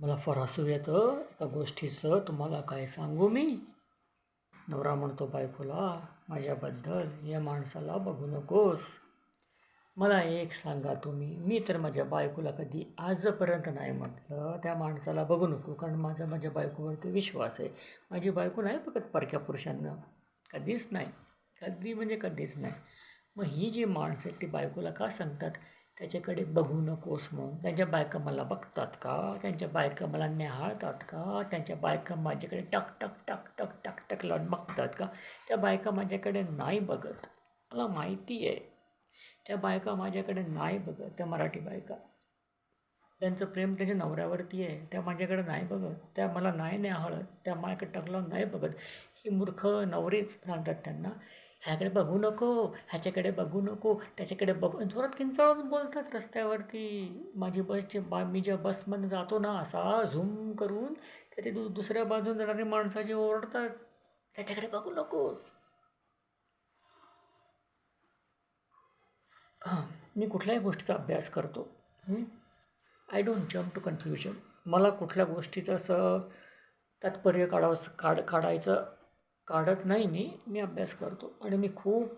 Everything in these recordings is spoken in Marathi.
मला फार हसू येतं. एका गोष्टीचं तुम्हाला काय सांगू मी? नवरा म्हणतो बायकोला माझ्याबद्दल या माणसाला बघू नकोस. मला एक सांगा तुम्ही. मी तर माझ्या बायकोला कधी आजपर्यंत नाही म्हटलं. त्या माणसाला बघू नको कारण माझा माझ्या बायकोवरती विश्वास आहे. माझी बायको नाही बघत परक्या पुरुषांना. कधीच नाही. कधी म्हणजे कधीच नाही. मग ही जी माणसं आहेत ती बायकोला का सांगतात? त्याच्याकडे बघू नकोस म्हणून त्यांच्या बायका मला बघतात का? त्यांच्या बायका मला न्याहाळतात का? त्यांच्या बायका माझ्याकडे टक टक टक टक टक टक लावून बघतात का? त्या बायका माझ्याकडे नाही बघत. मला माहिती आहे. त्या बायका माझ्याकडे नाही बघत त्या मराठी बायका. त्यांचं प्रेम त्याच्या नवऱ्यावरती आहे. त्या माझ्याकडे नाही बघत. त्या मला नाही न्याहाळत. त्या माझ्याकडे टकलावून नाही बघत. ही मूर्ख नवरीच सांगतात त्यांना. ह्याकडे बघू नको ह्याच्याकडे बघू नको त्याच्याकडे बघू. जोरात किंचाळून बोलतात रस्त्यावरती. माझी बसची बा मी ज्या बसमध्ये जातो ना असा झूम करून तर ते दु दुसऱ्या बाजून जाणारी माणसाची ओरडतात. त्याच्याकडे बघू नकोस. हां मी कुठल्याही गोष्टीचा अभ्यास करतो. I don't jump to confusion मला कुठल्या गोष्टीचं असं तात्पर्य काढावं काढ काढायचं काढत नाही मी मी अभ्यास करतो. आणि मी खूप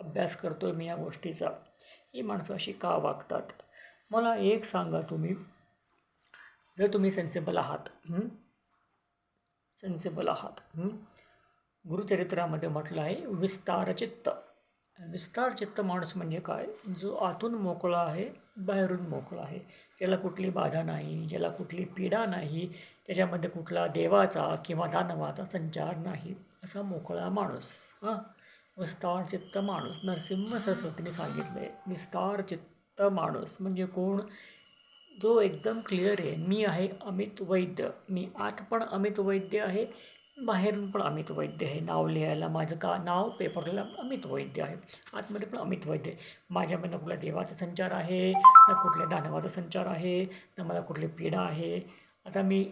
अभ्यास करतो आहे मी या गोष्टीचा. ही माणसं अशी का वागतात? मला एक सांगा तुम्ही. जर तुम्ही सेन्सेबल आहात सेन्सेबल आहात गुरुचरित्रामध्ये म्हटलं आहे विस्तारचित्त. विस्तारचित्त माणूस म्हणजे काय? जो आतून मोकळा आहे बाहेरून मोकळा आहे. ज्याला कुठली बाधा नाही ज्याला कुठली पीडा नाही त्याच्यामध्ये कुठला देवाचा किंवा दानवाचा संचार नाही. असा मोकळा माणूस हां? विस्तारचित्त माणूस. नरसिंह सरस्वतीने सांगितलं आहे विस्तारचित्त माणूस म्हणजे कोण? जो एकदम क्लिअर आहे. मी आहे अमित वैद्य. मी आत पण अमित वैद्य आहे. बाहेरून पण अमित वैद्य आहे नाव लिहायला माझं का नाव पेपरला अमित वैद्य आहे. आतमध्ये पण अमित वैद्य आहे. माझ्यामध्ये ना कुठल्या देवाचा संचार आहे ना कुठल्या दानवाचा संचार आहे ना मला कुठली पीडा आहे. आता मी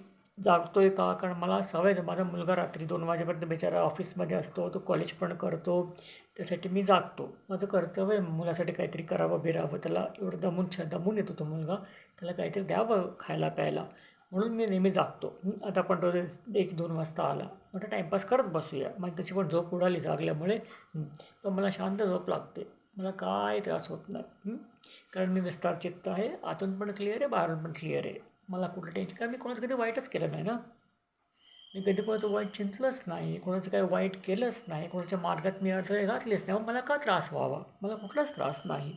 जागतो आहे का? कारण मला सवयच माझा मुलगा रात्री दोन वाजेपर्यंत बिचारा ऑफिसमध्ये असतो तो कॉलेज पण करतो. त्यासाठी मी जागतो. माझं कर्तव्य आहे मुलासाठी काहीतरी करावं बिरावं त्याला एवढं दमून छ दमून येतो तो मुलगा. त्याला काहीतरी द्यावं खायला प्यायला. म्हणून मी नेहमी जागतो. आता पण तो एक दोन वाजता आला. म्हटलं टाईमपास करत बसूया. मग तशी पण झोप उडाली जागल्यामुळे. पण मला शांत झोप लागते. मला काय त्रास होत नाही. कारण मी विस्तार चित्त आहे. आतून पण क्लिअर आहे बाहेरून पण क्लिअर आहे. मला कुठलं टेन्शन कारण मी कोणाचं कधी वाईटच केलं नाही ना. मी कधी कोणाचं वाईट चिंतलंच नाही. कोणाचं काही वाईट केलंच नाही. कोणाच्या मार्गात मी अडथळे घातलेच नाही. मग मला का त्रास व्हावा? मला कुठलाच त्रास नाही.